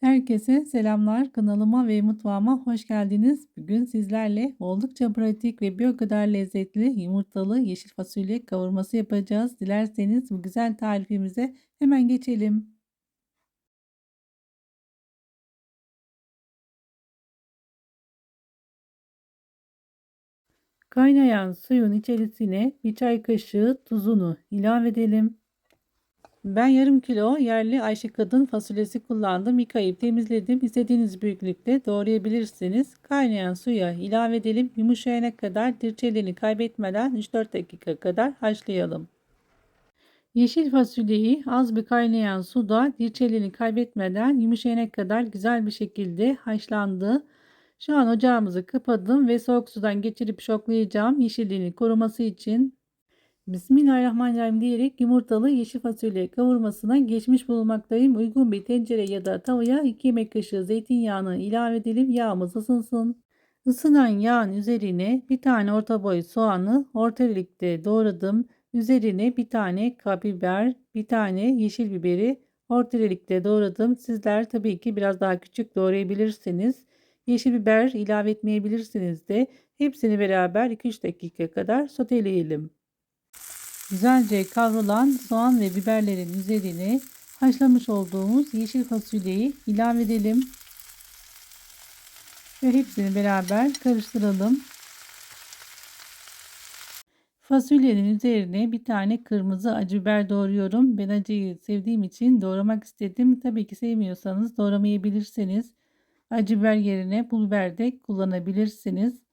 Herkese selamlar. Kanalıma ve mutfağıma hoş geldiniz. Bugün sizlerle oldukça pratik ve bir o kadar lezzetli yumurtalı yeşil fasulye kavurması yapacağız. Dilerseniz bu güzel tarifimize hemen geçelim. Kaynayan suyun içerisine bir çay kaşığı tuzunu ilave edelim. Ben yarım kilo yerli Ayşe Kadın fasulyesi kullandım. Yıkayıp temizledim. İstediğiniz büyüklükte doğrayabilirsiniz. Kaynayan suya ilave edelim. Yumuşayana kadar dirçeliğini kaybetmeden 3-4 dakika kadar haşlayalım. Yeşil fasulyeyi az bir kaynayan suda dirçeliğini kaybetmeden yumuşayana kadar güzel bir şekilde haşlandı. Şu an ocağımızı kapadım ve soğuk sudan geçirip şoklayacağım yeşilliğini koruması için. Bismillahirrahmanirrahim diyerek yumurtalı yeşil fasulye kavurmasına geçmiş bulunmaktayım. Uygun bir tencere ya da tavaya 2 yemek kaşığı zeytinyağını ilave edelim. Yağımız ısınsın. Isınan yağın üzerine bir tane orta boy soğanı orta delikte doğradım. Üzerine bir tane kabiber, bir tane yeşil biberi orta delikte doğradım. Sizler tabii ki biraz daha küçük doğrayabilirsiniz. Yeşil biber ilave etmeyebilirsiniz de. Hepsini beraber 2-3 dakika kadar soteleyelim. Güzelce kavrulan soğan ve biberlerin üzerine haşlamış olduğumuz yeşil fasulyeyi ilave edelim. Ve hepsini beraber karıştıralım. Fasulyenin üzerine bir tane kırmızı acı biber doğruyorum. Ben acıyı sevdiğim için doğramak istedim. Tabii ki sevmiyorsanız doğramayabilirsiniz. Acı biber yerine pul biber de kullanabilirsiniz.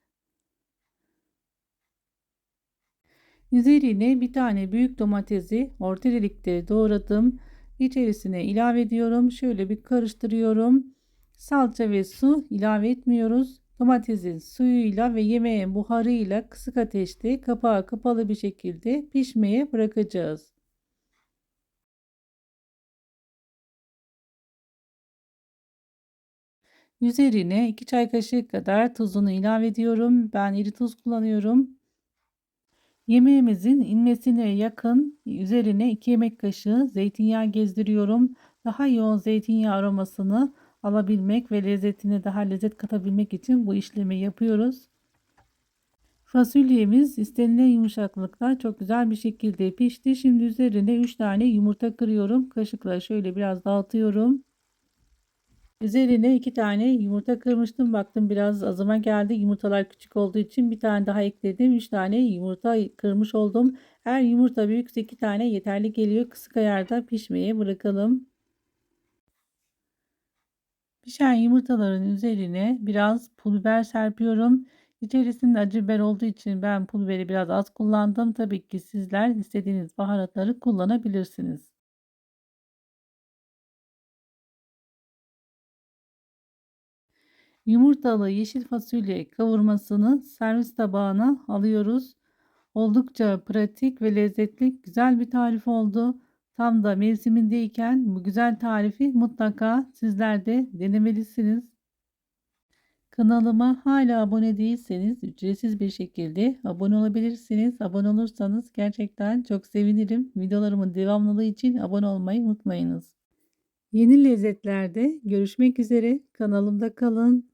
Üzerine bir tane büyük domatesi orta delikte doğradım. İçerisine ilave ediyorum. Şöyle bir karıştırıyorum. Salça ve su ilave etmiyoruz. Domatesin suyuyla ve yemeğin buharıyla kısık ateşte kapağı kapalı bir şekilde pişmeye bırakacağız. Üzerine 2 çay kaşığı kadar tuzunu ilave ediyorum. Ben iri tuz kullanıyorum. Yemeğimizin inmesine yakın üzerine 2 yemek kaşığı zeytinyağı gezdiriyorum. Daha yoğun zeytinyağı aromasını alabilmek ve lezzetine daha lezzet katabilmek için bu işlemi yapıyoruz. Fasulyemiz istenilen yumuşaklıkta çok güzel bir şekilde pişti. Şimdi üzerine 3 tane yumurta kırıyorum. Kaşıkla şöyle biraz dağıtıyorum. Üzerine iki tane yumurta kırmıştım. Baktım biraz azıma geldi. Yumurtalar küçük olduğu için bir tane daha ekledim. Üç tane yumurta kırmış oldum. Eğer yumurta büyükse iki tane yeterli geliyor. Kısık ayarda pişmeye bırakalım. Pişen yumurtaların üzerine biraz pul biber serpiyorum. İçerisinde acı biber olduğu için ben pul biberi biraz az kullandım. Tabii ki sizler istediğiniz baharatları kullanabilirsiniz. Yumurtalı yeşil fasulye kavurmasını servis tabağına alıyoruz. Oldukça pratik ve lezzetli güzel bir tarif oldu. Tam da mevsimindeyken bu güzel tarifi mutlaka sizler de denemelisiniz. Kanalıma hala abone değilseniz ücretsiz bir şekilde abone olabilirsiniz. Abone olursanız gerçekten çok sevinirim. Videolarımın devamlılığı için abone olmayı unutmayınız. Yeni lezzetlerde görüşmek üzere. Kanalımda kalın.